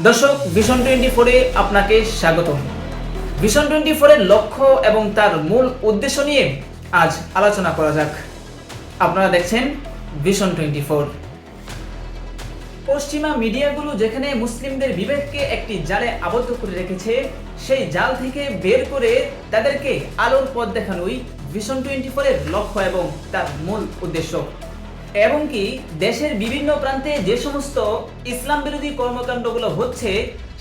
দর্শক vision twenty ফোরে আপনাকে স্বাগত ভিশন টোয়েন্টি ফোরের লক্ষ্য এবং তার মূল উদ্দেশ্য নিয়ে আজ আলোচনা করা যাক। আপনারা দেখছেন ভিশন টোয়েন্টি ফোর পশ্চিমা মিডিয়াগুলো যেখানে মুসলিমদের বিবেককে একটি জালে আবদ্ধ করে রেখেছে, সেই জাল থেকে বের করে তাদেরকে আলোর পথ দেখানোই ভিশন টোয়েন্টি ফোরের লক্ষ্য এবং তার মূল উদ্দেশ্য। এবং কি দেশের বিভিন্ন প্রান্তে যে সমস্ত ইসলাম বিরোধী কর্মকাণ্ডগুলো হচ্ছে,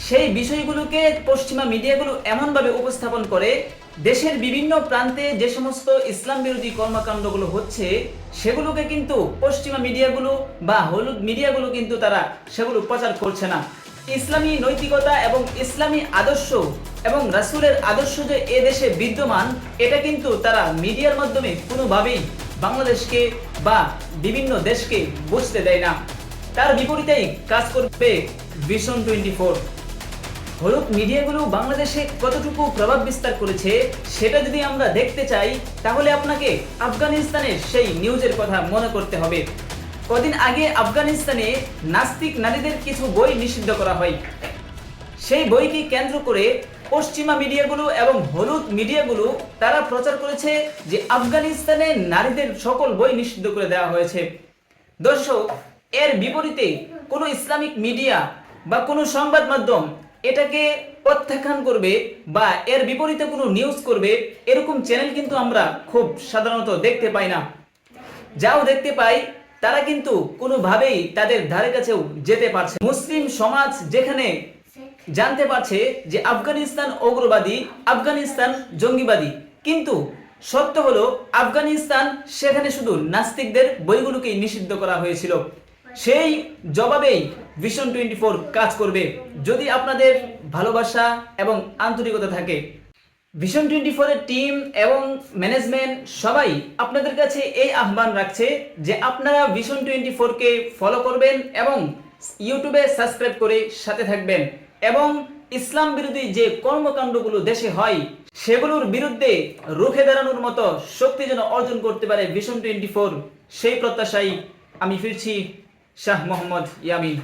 সেই বিষয়গুলোকে পশ্চিমা মিডিয়াগুলো এমনভাবে উপস্থাপন করে, দেশের বিভিন্ন প্রান্তে যে সমস্ত ইসলাম বিরোধী কর্মকাণ্ডগুলো হচ্ছে, সেগুলোকে কিন্তু পশ্চিমা মিডিয়াগুলো বা হলুদ মিডিয়াগুলো কিন্তু তারা সেগুলো প্রচার করছে না। ইসলামী নৈতিকতা এবং ইসলামী আদর্শ এবং রাসূলের আদর্শ যে এ দেশে বিদ্যমান, এটা কিন্তু তারা মিডিয়ার মাধ্যমে কোনোভাবেই বাংলাদেশকে বা বিভিন্ন দেশকে বুঝতে দেয় না। তার বিপরীতেই কাজ করবে ভিশন টোয়েন্টি ফোর হলুদ মিডিয়াগুলো বাংলাদেশে কতটুকু প্রভাব বিস্তার করেছে, সেটা যদি আমরা দেখতে চাই, তাহলে আপনাকে আফগানিস্তানের সেই নিউজের কথা মনে করতে হবে। কদিন আগে আফগানিস্তানে নাস্তিক নারীদের কিছু বই নিষিদ্ধ করা হয়। সেই বইকে কেন্দ্র করে পশ্চিমা মিডিয়াগুলো এবং হলুদ মিডিয়াগুলো তারা প্রচার করেছে যে আফগানিস্তানে নারীদের সকল বই নিষিদ্ধ করে দেওয়া হয়েছে। দর্শক, এর বিপরীতে কোনো ইসলামিক মিডিয়া বা কোনো সংবাদ মাধ্যম এটাকে প্রত্যাখ্যান করবে বা এর বিপরীতে কোনো নিউজ করবে, এরকম চ্যানেল কিন্তু আমরা খুব সাধারণত দেখতে পাই না। যাও দেখতে পাই, তারা কিন্তু কোনোভাবেই তাদের ধারে কাছেও যেতে পারছে মুসলিম সমাজ যেখানে জানতে পারছে যে আফগানিস্তান উগ্রবাদী, আফগানিস্তান জঙ্গিবাদী। কিন্তু সত্য হলো, আফগানিস্তান সেখানে শুধু নাস্তিকদের বইগুলোকেই নিষিদ্ধ করা হয়েছিল। সেই জবাবেই ভিশন টোয়েন্টি ফোর কাজ করবে। যদি আপনাদের ভালোবাসা এবং আন্তরিকতা থাকে ভিশন টোয়েন্টি ফোরের টিম এবং ম্যানেজমেন্ট সবাই আপনাদের কাছে এই আহ্বান রাখছে যে আপনারা ভিশন টোয়েন্টি ফোরকে ফলো করবেন এবং ইউটিউবে সাবস্ক্রাইব করে সাথে থাকবেন। এবং ইসলাম বিরোধী যে কর্মকাণ্ডগুলো দেশে হয়, সেগুলোর বিরুদ্ধে রুখে দাঁড়ানোর মতো শক্তি যেন অর্জন করতে পারে ভিশন টোয়েন্টি ফোর সেই প্রত্যাশাই আমি ফিরছি শাহ মোহাম্মদ ইয়ামিন।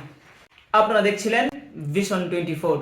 আপনারা দেখছিলেন ভিশন টোয়েন্টি ফোর